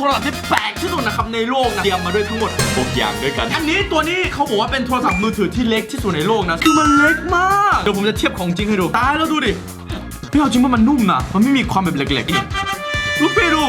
โทรศัพท์ที่แปลกที่สุดนะครับในโลกนะเตรียมมาด้วยทั้งหมด6อย่างด้วยกัน อันนี้ตัวนี้เขาบอกว่าเป็นโทรศัพท์มือถือที่เล็กที่สุดในโลกนะคือมันเล็กมากเดี๋ยวผมจะเทียบของจริงให้ดูตายแล้วดูดิพี่เอาจริงว่ามันนุ่มนะมันไม่มีความแบบเหล็กๆนี่ลูกพี่ดูสู่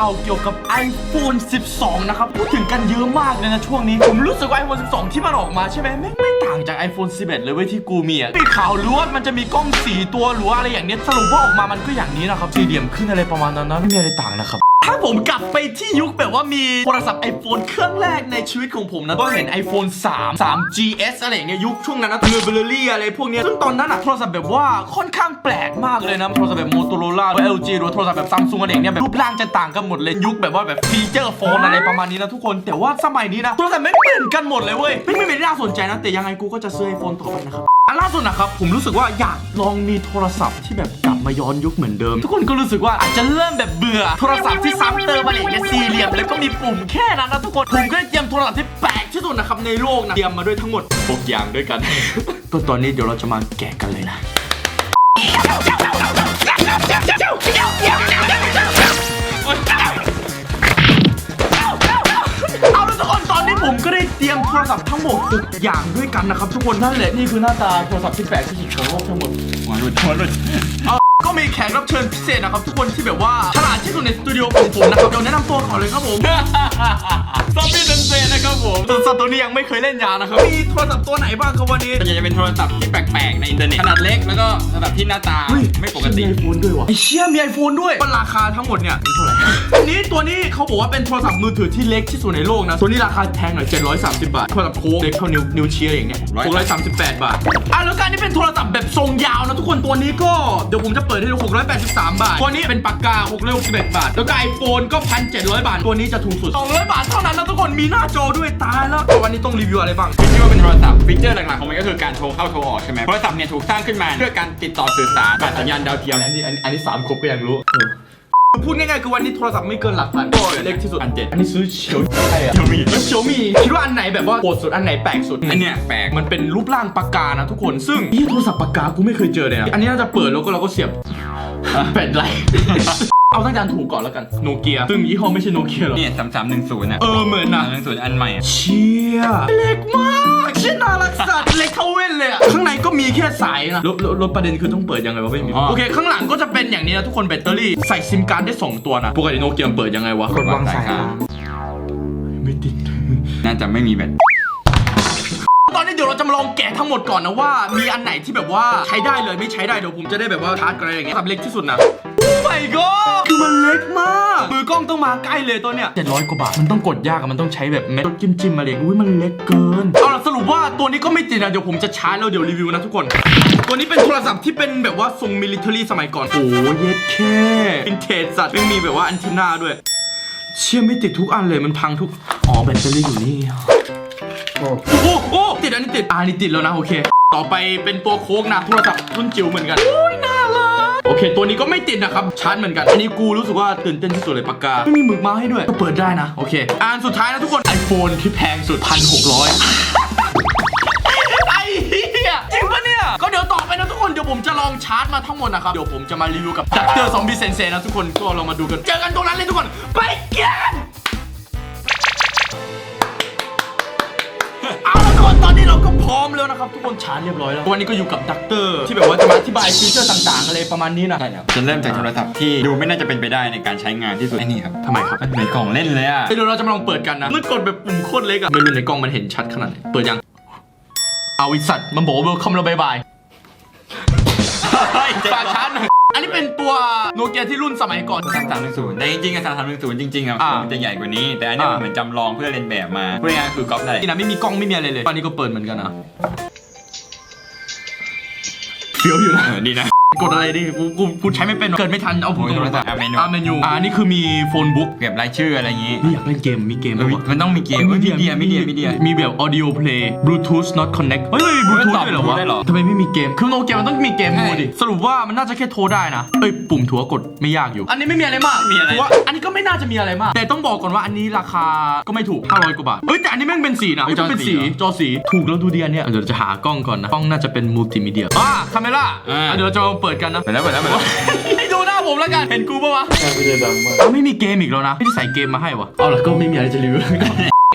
ข่าวเกี่ยวกับ iPhone 12 นะครับ พูดถึงกันเยอะมากเลยนะช่วงนี้ ผมรู้สึกว่า iPhone 12 ที่มันออกมาใช่ไหมไม่ไม่ต่างจาก iPhone 11 เลยเว้ยที่กูมีอะมีข่าวรู้ว่ามันจะมีกล้องสีตัวหรือว่าอะไรอย่างเนี้ยสรุปว่าออกมามันก็อย่างนี้นะครับสี่เหลี่ยมขึ้นอะไรประมาณนั้นนะไม่มีอะไรต่างนะครับ ถ้าผมกลับไปที่ยุคแบบว่ามีโทรศัพท์ iPhone เครื่องแรกในชีวิตของผมนะก็เห็น iPhone 3 3 GS อะไรอย่างเงี้ยยุคช่วงนั้นนะเบลเบลลี่อะไรพวกเนี้ยซึ่งตอนนั้นอะโทรศัพท์แบบว่าค่อนข้างแปลกมากเลยนะโทรศัพท์แบบ Motorola หรือ LG หรือโทรศัพท์แบบ Samsung อะไรอย่างเงี้ยแบบรูปร่างจะต่างกันหมดเลยยุคแบบว่าแบบฟีเจอร์โฟนอะไรประมาณนี้นะทุกคนแต่ว่าสมัยนี้นะโทรศัพท์ไม่เหมือนกันหมดเลยเว้ยไม่ไม่ได้น่าสนใจนะแต่ยังไงกูก็จะซื้อ iPhone ต่อไปนะครับอันล่าสุดนะครับผมรู้สึกว่าอยากลองมีโทรศัพท์ที่แบบ มาย้อนยุคเหมือนเดิม ทุกคนก็รู้สึกว่าอาจจะเริ่มแบบเบื่อ โทรศัพท์ที่ซ้ำเติมอะไรอย่างเงี้ยสี่เหลี่ยมแล้วก็มีปุ่มแค่นั้นนะทุกคนผมก็เลยเตรียมโทรศัพท์ที่แปลกที่สุดนะครับในโลกนะเตรียมมาด้วยทั้งหมด6อย่างด้วยกัน ก็ตอนนี้เดี๋ยวเราจะมาแกะกันเลยนะเอาละทุกคนตอนนี้ผมก็ได้เตรียมโทรศัพท์ทั้งหมด6อย่างด้วยกันนะครับทุกคนนั่นแหละนี่คือหน้าตาโทรศัพท์ที่แปลกที่สุดของโลกทั้งหมดหัวหลุดหัวหลุดเอา ก็มีแขกรับเชิญพิเศษนะครับทุกคนที่แบบว่าฉลาดที่สุดในสตูดิโอของผมนะครับเดี๋ยวแนะนำตัวเขาเลยครับผม ซอมบี้เซนเซนะครับผมส่วนสัตว์ตัวนี้ยังไม่เคยเล่นยานะครับ มีโทรศัพท์ตัวไหนบ้างครับวันนี้ส่วนใหญ่จะเป็นโทรศัพท์ที่แปลกๆในอินเทอร์เน็ตขนาดเล็กแล้วก็ระดับที่หน้าตาไม่ปกติมีไอโฟนด้วยวะไอเชี่ยมีไอโฟนด้วยมันราคาทั้งหมดเนี่ยเท่าไหร่อันนี้ตัวนี้เขาบอกว่าเป็นโทรศัพท์มือถือที่เล็กที่สุดในโลกนะตัวนี้ราคาแพงหน่อย730 บาทโทรศัพท์โค้กเล็กเท่านิ้วนิ้วชี้อะไรอย่างเงี้ย638 บาทอะแล้วการที่เป็นโทรศัพท์แบบทรงยาวนะทุกคนตัวนี้ก็เดี๋ยวผมจะเปิดให้ดู683บาทตัวนี้เป็นปากกา661บาท แล้วก็ไอโฟนก็ 1,700 บาท ตัวนี้จะถูกสุด 200 บาทเท่านั้นนะทุกคนมีหน้าจอด้วยตายแล้ววันนี้ต้องรีวิวอะไรบ้างที่ชื่อว่าเป็นโทรศัพท์ฟีเจอร์หลักๆของมันก็คือการโทรเข้าโทรออกใช่ไหมโทรศัพท์เนี่ยถูกสร้างขึ้นมาเพื่อการติดต่อสื่อสารผ่านสัญญาณดาวเทียมอันนี้อันนี้อันนี้สามครบก็ยังรู้พูดง่ายๆคือวันนี้โทรศัพท์ไม่เกินหลักพันเล็กที่สุดพันเจ็ดอันนี้ซื้อเฉียวใช่อะเดี๋ยวมีแล้วเฉียวมีคิดว่าอันไหนแบบว่าโหดสุดอันไหนแปลกสุดอันเนี้ยแปลกมันเป็นรูปร่างปากกานะทุกคนซึ่งนี่โทรศัพท์ปากกากูไม่เคยเจอเลยนะอันนี้น่าจะเปิดแล้วก็เราก็เสียบแปดไร เอาตั้งจานถูกก่อนแล้วกันโนเกียซึ่งยี่ห้อไม่ใช่โนเกียหรอกเนี่ยสามสามหนึ่งศูนย์อะเออเหมือนนะหนึ่งศูนย์อันใหม่อะเชี่ยเล็กมากเชี่ยน่ารักสัตว์เล็กเท่าเว้นเลยอะข้างในก็มีแค่สายนะแล้วแล้วแล้วประเด็นคือต้องเปิดยังไงวะไม่มีโอเค ข้างหลังก็จะเป็นอย่างนี้นะทุกคนแบตเตอรี่ใส่ซิมการ์ดได้สองตัวนะปกติโนเกียมันเปิดยังไงวะกดวางสายค้างไม่ติดน่าจะไม่มีแบตตอนนี้เดี๋ยวเราจะมาลองแกะทั้งหมดก่อนนะว่า มีอันไหนที่แบบว่าใช้ได้เลยไม่ใช้ได้เดี๋ยวผมจะได้แบบว่าชาร์จกันอะไรอย่างเงี้ยทำเล็กที่สุดนะ โอ้ my god คือมันเล็กมาก มือกล้องต้องมาใกล้เลยตัวเนี้ย700 กว่าบาท มันต้องกดยากอะมันต้องใช้แบบเม็ดจิ้มจิ้มๆมาเลยอุ้ยมันเล็กเกิน เอาล่ะสรุปว่าตัวนี้ก็ไม่ติดนะเดี๋ยวผมจะชาร์จแล้วเดี๋ยวรีวิวนะทุกคน ตัวนี้เป็นโทรศัพท์ที่เป็นแบบว่าทรงมิลิเทอรี่สมัยก่อน โอ้เย็ดแค่เป็นเทจสัตว์ยังมีแบบว่าอันเทนาด้วย เชื่อไม่ติดทุกอันเลยมันพังทุก อ๋อแบตเตอรี่อยู่นี่ โอ้โหโอ้ติดอันนี้ติดอ่านี่ติดแล้วนะโอเค ต่อไปเป็นตัวโค้กนะโทรศัพท์รุ่นจิ๋วเหมือนกันโอ้ยน่ารัก โอเค ตัวนี้ก็ไม่ติดนะครับชาร์จเหมือนกัน อันนี้กูรู้สึกว่าตื่นเต้นที่สุดเลยปากกา ไม่มีหมึกมาให้ด้วย ก็เปิดได้นะ โอเค อ่านสุดท้ายนะทุกคน iPhone ที่แพงสุดพันหกร้อยไอ้เหี้ยจริงปะเนี่ย ก็เดี๋ยวต่อไปนะทุกคน เดี๋ยวผมจะลองชาร์จมาทั้งหมดนะครับ เดี๋ยวผมจะมารีวิวกับดักเตอร์ซอมบี้เซนเซนะทุกคน ก็เรามาดูกัน เจอกันตรงนั้นเลยทุกคน ไปกัน ราก็พร้อมแล้วนะครับทุกคนชาร์จเรียบร้อยแล้ววันนี้ก็อยู่กับดักเตอร์ที่แบบว่าจะมาอธิบายฟีเจอร์ต่างๆ อะไรประมาณนี้นะใช่ครับจะเริ่มจากโทรศัพท์ที่ดูไม่น่าจะเป็นไปได้ในการใช้งานที่สุดไอ้นี่ครับทำไมครับมันเหมือนกล่องเล่นเลยอะเดี๋ยวเราจะมาลองเปิดกันนะมันกดแบบปุ่มโคตรเล็กอะไม่รู้ในกล้องมันเห็นชัดขนาดไหนเปิดยังเอาไอิสัตว์มันบอกว่าเวลคัมแล้วบายบายฝากชาร์จหน่อย อันนี้เป็นตัวโนเกียที่รุ่นสมัยก่อนสามสามหนึ่งศูนย์แต่จริงๆอะสามสามหนึ่งศูนย์จริงๆอะอ่ามันจะใหญ่กว่านี้ แต่อันเนี้ยอ่ามันเหมือนจำลองเพื่อเรียนแบบมาพูดง่ายๆคือก๊อปได้นี่นะไม่มีกล้องไม่มีอะไรเลยตอนนี้ก็เปิดเหมือนกันนะเฟี้ยวอยู่นะ เออดีนะ กดอะไรดิกูกูกูใช้ไม่เป็นเกิดไม่ทันเอาผมตรงโอ้ยๆอะเมนูอะเมนูอ่านี่คือมีโฟนบุ๊กเก็บรายชื่ออะไรอย่างงี้นี่อยากเล่นเกมมีเกมเออปะวะมันต้องมีเกมเอ้ยมีเดียมีเดียมีเดียมีแบบ audio play bluetooth not connect เฮ้ยไม่มี bluetooth ตอบด้วยเหรอวะได้เหรอทำไมไม่มีเกมคือโนเกมมันต้องมีเกมใช่มูดิสรุปว่ามันน่าจะแค่โทรได้นะเอ้ยปุ่มถัวกดไม่ยากอยู่ อันนี้ไม่มีอะไรมากมีอะไรถืว่าอันนี้ก็ไม่น่าจะมีอะไรมาก แต่ต้องบอกก่อนว่าอันนี้ราคาก็ไม่ถูก500กว่าบาทเอ้ยแต่อันนี้แม่งเป็นสีนะเฮ้ยจอเป็นสีสีเหรอจอสีถูกแล้วดูดีอันเนี้ยเดี๋ยวจะหากล้องก่อนนะกล้องน่าจะเป็นมัลติมีเดียอ่าคาเมล่าอ่าเดี๋ยวเราจะมาเปิดกันนะเปิดแล้วเปิดแล้วเปิดแล้วให้ดูหน้าผมแล้วกัน เห็นกูปะวะไม่ได้ดังมากอ้าวไม่มีเกมอีกแล้วนะ ไม่ได้ใส่เกมมาให้วะเอาล่ะก็ไม่มีอะไรจะรีวิว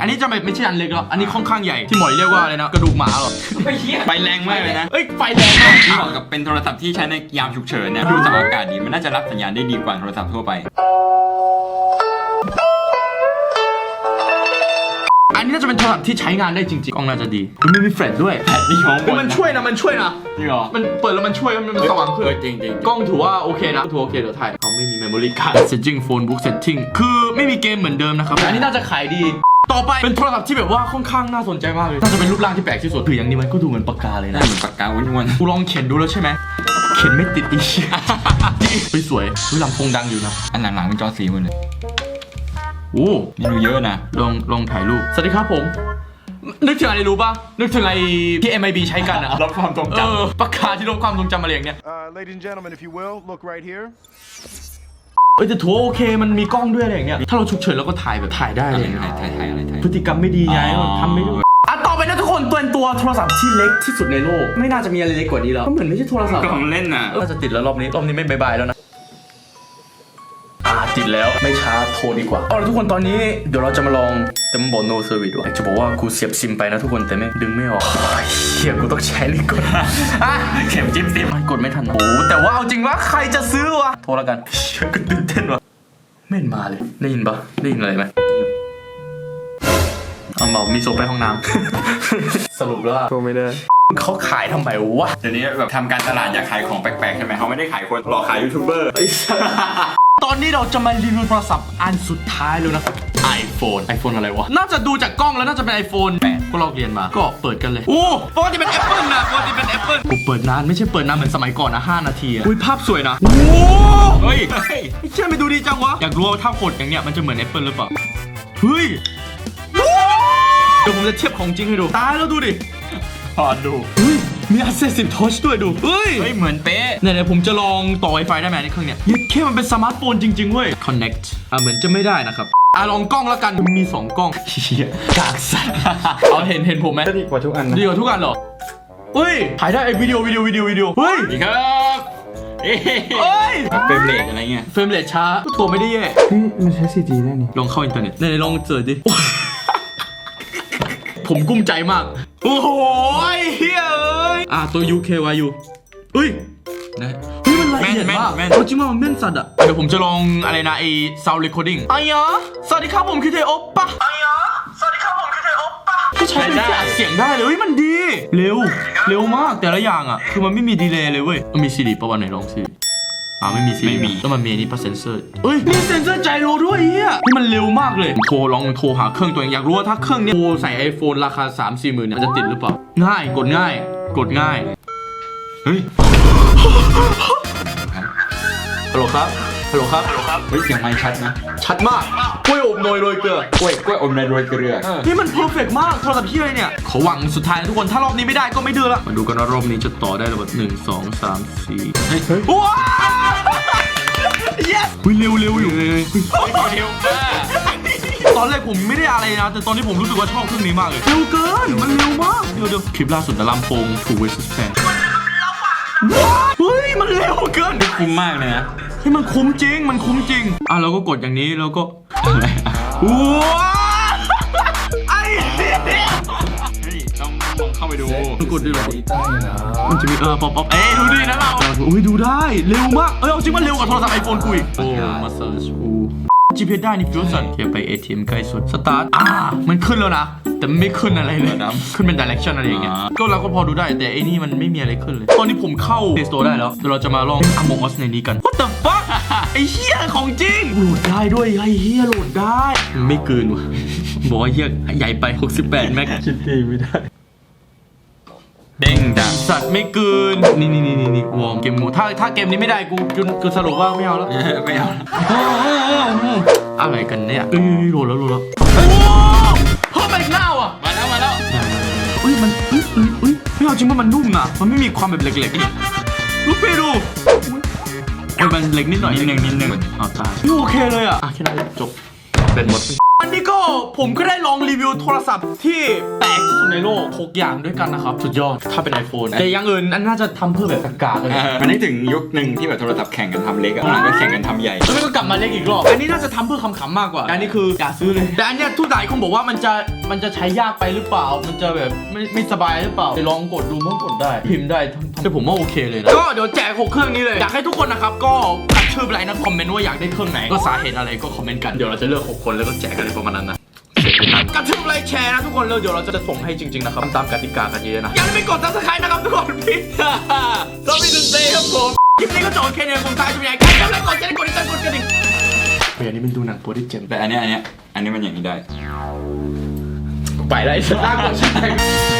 อันนี้จะไม่ไม่ใช่อันเล็กแล้วอันนี้ค่อนข้างใหญ่ที่หมอยเรียกว่าอะไรนะกระดูกหมาเหรอไฟแรงมากเลยนะเอ้ยไฟแรงมากนี่เหมาะกับเป็นโทรศัพท์ที่ใช้ในยามฉุกเฉินเนี่ยดูจากอากาศดีมันน่าจะรับสัญญาณได้ดีกว่าโทรศัพท์ทั่วไป อันนี้น่าจะเป็นโทรศัพท์ที่ใช้งานได้จริงๆกล้องน่าจะดีมันมีแฟลชด้วยแผดนี่ของบเฮ้ยนมันช่วยนะมันช่วยนะ จริงเหรอมันเปิดแล้วมันช่วยมันมันสว่างขึ้น เออจริงจริงกล้องถือว่าโอเคนะถือว่าโอเคเดี๋ยวถ่ายเขาไม่มี memory card setting phone book setting คือไม่มีเกมเหมือนเดิมนะครับอันนี้น่าจะขายดี ต่อไปเป็นโทรศัพท์ที่แบบว่าค่อนข้างน่าสนใจมากเลย น่าจะเป็นรูปร่างที่แปลกที่สุดคืออย่างนี้มันก็ดูเหมือนปากกาเลยหน้านะ เหมือนปากกาอ้วนกูลองเขียนดูแล้วใช่ไหม เขียนไม่ติดอีก เฮ้ยสวยเฮ้ยลำโพงดังอยู่นะ ๆอันหลังๆเป็นจอสีหมดเลย โอ้นี่ดูเยอะนะ ลองลองถ่ายรูป สวัสดีครับผม นึกถึงอะไรรู้ป่ะ นึกถึงไอ้ที่ MIB ใช้กันอะรับความทรงเอจอปากกาที่ลบความทรงจำอะไรอย่างเงี้ย Uh, ladies and gentlemen, if you will, look right here. เอ้ยแต่ถือว่าโอเคมันมีกล้องด้วยอะไรอย่างเงี้ย ถ้าเราฉุกเฉินเราก็ถ่ายแบบถ่ายได้ำอะไรอะไรอย่างเงี้ย ถ่ายถ่ายถ่ายอะไรถ่ายพฤติกรรมไม่ดีไงอ๋อทำไม่ได้อะต่อไปนะทุกคนตัวตัวโทรศัพท์ที่เล็กที่สุดในโลก ไม่น่าจะมีอะไรเล็กกว่านี้แล้วก็เหมือนไม่ใช่โทรศัพท์ก็ของเล่นน่ะน่าจะติดแล้วรอบนี้รอบนี้ไม่บายบายแล้วนะอ่า ติดแล้วไม่ช้าโทรดีกว่าเอาละทุกคนตอนนี้เดี๋ยวเราจะมาลองแต่มันบอก no service ว่ะจะบอกว่ากูเสียบซิมไปนะทุกคนแต่ไม่ดึงไม่ออกเฮียกูต้องใช้ลิงก์กดอะเข็มจิ้มซิมมันกดไม่ทันนะโอ้แต่ว่าเอาจริงว่าใครจะซื้อวะโทรแล้วกันเชี่ยก็ตื่นเต้นวะไม่เห็นมาเลยได้ยินปะได้ยินอะไรไหมเอาบอกมีโซไปห้องน้ำสรุปแล้วอะโทรไม่ได้เขาขายทำไมวะเดี๋ยวนี้แบบทำการตลาดอยากขายของแปลกๆใช่ไหมเขาไม่ได้ขายคนหลอกขายยูทูบเบอร์ ตอนนี้เราจะมารีวิวโทรศัพท์อันสุดท้ายแล้วนะครับ iPhone iPhone อะไรวะ น่าจะดูจากกล้องแล้วน่าจะเป็น iPhone 8ก็ลอกเรียนมา ก็เปิดกันเลย โอ้ปกติเป็น Apple นะปกติเป็น Apple กูเปิดนานไม่ใช่เปิดนานเหมือนสมัยก่อนนะ 5 นาทีอะอุ้ยภาพสวยนะ โอ้เฮ้ยเฮ้ยไอ้เชื่อไม่ดูดีจังวะ อยากรู้ว่าถ้ากดอย่างเนี้ยมันจะเหมือน Apple หรือเปล่า เฮ้ย เดี๋ยวผมจะเทียบของจริงให้ดู ตายแล้วดูดิพอดู เฮ้ยมี Assistive Touch ด้วยดูเฮ้ย เฮ้ย เหมือนเป๊ะไหนๆผมจะลองต่อ Wi-Fi ได้ไหมในเครื่องเนี้ยยึดแค่มันเป็นสมาร์ทโฟนจริง ๆ เว้ย Connect อะเหมือนจะไม่ได้นะครับ อะลองกล้องแล้วกันมี 2 กล้องเฮียกากสัตว์เอาเห็นเห็นผมไหมก็ดีกว่าทุกอันนะดีกว่าทุกอันเหรอเฮ้ยถ่ายได้ไอ้วิดีโอวิดีโอวิดีโอวิดีโอเฮ้ยดีครับเอ้ยเอ้ยแบบเฟรมเรทอะไรเงี้ยเฟรมเรทช้าตัวไม่ได้แย่นี่มันใช้ 4G ได้นี่ลองเข้าอินเทอร์เน็ตไหนๆลองเสิร์ชดิ ผมกุ้มใจมาก โอ้โหไอ้เฮ้ยเอ้ยอะตัว UKYU เฮ้ยนะเฮ้ยมันละเอียดแม่นมากแม่น เอาจริงว่ามันแม่นสัตว์อะเดี๋ยวผมจะลองอะไรนะไอ้ sound recording อายะสวัสดีครับผมคือเทโอปปะอายะสวัสดีครับผมคือเทโอปปะที่ใช้เป็นที่อัดเสียงได้เลยเฮ้ยมันดี เร็ว เร็วมากแต่ละอย่างอะ คือมันไม่มีดีเลย์เลยเว้ยมันมีซีดีประวันไหนลองซีอ่าไม่มีซีไม่มีต้องมันมีอันนี่ปะเซนเซอร์เอ้ยมีเซนเซอร์ไจโรด้วยเฮียนี่มันเร็วมากเลยผมโทรลองโทรหาเครื่องตัวเองอยากรู้ว่าถ้าเครื่องเนี้ยโทรใส่ iPhone ราคา3 4หมื่นเนี่ยมันจะติดหรือเปล่าง่ายกดง่าย กดง่าย เฮ้ยฮัลโหลครับฮัลโหลครับ ฮัลโหลครับ เฮ้ยเสียงไมค์ชัดนะ ชัดมากกล้วยอบเนยโรยเกลือกล้วยกล้วยอมในโรยเกลือ นี่มันเพอร์เฟกมากโทรศัพท์พี่เลยเนี่ยขอหวังสุดท้ายนะทุกคนถ้ารอบนี้ไม่ได้ก็ไม่ดื้อละ มาดูกันว่ารอบนี้จะต่อได้หรือเปล่าหนึ่งสองสามสี่เฮ้ยว้าว yes วิเร็วเร็วอยู่เร็วมาก ตอนแรกผมไม่ได้อะไรนะ แต่ตอนนี้ผมรู้สึกว่าชอบเครื่องนี้มากเลยเร็วเกิน มันเร็วมาก เดี๋ยวเดี๋ยวคลิปล่าสุดแต่ลำโพง True Versus Fan เฮ้ย มันเร็วเกินคุ้มมากเลยนะเฮ้ยมันคุ้มจริง มันคุ้มจริง อะเราก็กดอย่างนี้แล้วก็อะไรอะว้าวไอ้เหี้ยเฮ้ยต้องลองเข้าไปดูต้องกดด้วยเหรอมันจะมีเออป๊อปป๊อปเอ้ยดูดินะเราอุ้ยดูได้ เร็วมาก เอ้ยเอาจริงมันเร็วกว่าโทรศัพท์ไอโฟนกูอีกโอ้มาเซิร์ชอู GPS ได้นี่ฟิวสันเทียบไป ATM ใกล้สุดสตาร์ทอ่ามันขึ้นแล้วนะ แต่ไม่ขึ้นอะไรเลยนะขึ้นเป็น direction อะไรอย่างเงี้ยก็เราก็พอดูได้แต่ไอ้นี่มันไม่มีอะไรขึ้นเลย ตอนนี้ผมเข้า Play Store ได้แล้วเดี๋ยวเราจะมาลอง Among Us ในนี้กัน What the fuck ไอ้เหี้ยของจริงโหลดได้ด้วยไอ้เหี้ยโหลดได้ ไม่เกินว่ะบอกว่าเหี้ยใหญ่ไป 68แม็กคิดเองไม่ได้ เด้งดังสัตว์ไม่เกินนี่นี่นี่นี่นี่วอร์มเกมโหมดถ้าถ้าเกมนี้ไม่ได้กูกูกูสรุปว่าไม่เอาแล้ว ไม่เอาอะไรกันเนี่ยเอ้ยโหลดแล้วโหลดแล้วโอ้เพิ่มมาอีกหน้าอะมาแล้วมาแล้วอุ้ยมันอุ้ยอุ้ยอุ้ยไม่เอาจริงว่ามันนุ่มอะมันไม่มีความแบบเหล็กๆลูกพี่ดูอุ๊ยเออมันเหล็กนิดหน่อยนิดหนึ่งนิดหนึ่งเอาตายโอเคเลยอะอะแค่นั้นแหละจบเป็นหมด อันนี้ก็ผมก็ได้ลองรีวิวโทรศัพท์ที่แปลกที่สุดในโลกหกอย่างด้วยกันนะครับ สุดยอด ถ้าเป็น iPhone แต่อย่างอื่นอันน่าจะทำเพื่อแบบกากๆเลยเออมันนึกถึงยุคหนึ่งที่แบบโทรศัพท์แข่งกันทำเล็กอะหลังก็แข่งกันทำใหญ่ แล้วมันก็กลับมาเล็กอีกรอบ อันนี้น่าจะทำเพื่อขำๆมากกว่า อันนี้คืออย่าซื้อเลย แต่อันเนี้ยทุกหลายคนบอกว่ามันจะมันจะใช้ยากไปหรือเปล่า มันจะแบบไม่ไม่สบายหรือเปล่าไปลองกดดูมันกดได้ พิมพ์ได้ทำแต่ผมว่าโอเคเลยนะ ก็เดี๋ยวแจกหกเครื่องนี้เลย อยากให้ทุกคนนะครับก็ตัดชื่อไปเลยนะคอมเมนต์ว่าอยากได้เครื่องไหน ก็สาเหตุอะไรก็คอมเมนต์กัน เดี๋ยวเราจะเลือกหกคนแล้วก็แจกกันเลยประมาณนั้นนะกระทืบไลค์แชร์นะทุกคนแล้วเดี๋ยวเราจะส่งให้จริง ๆ นะครับตามกติกากันเยอะนะอย่าลืมไปกด subscribe นะครับทุกคนพี่เราไม่ถึงเซครับผมคลิปนี้ก็จบแค่นี้ผมตายจะเป็นไงใครทำอะไรก่อนจะได้กดติดตามกดกระดิ่งเฮ้ยอันนี้มันดูหนังโปรดิเจนแต่อันเนี้ยอันเนี้ยอันนี้มันอย่างนี้ได้ไปได้สุดน่ากลัวชิบหาย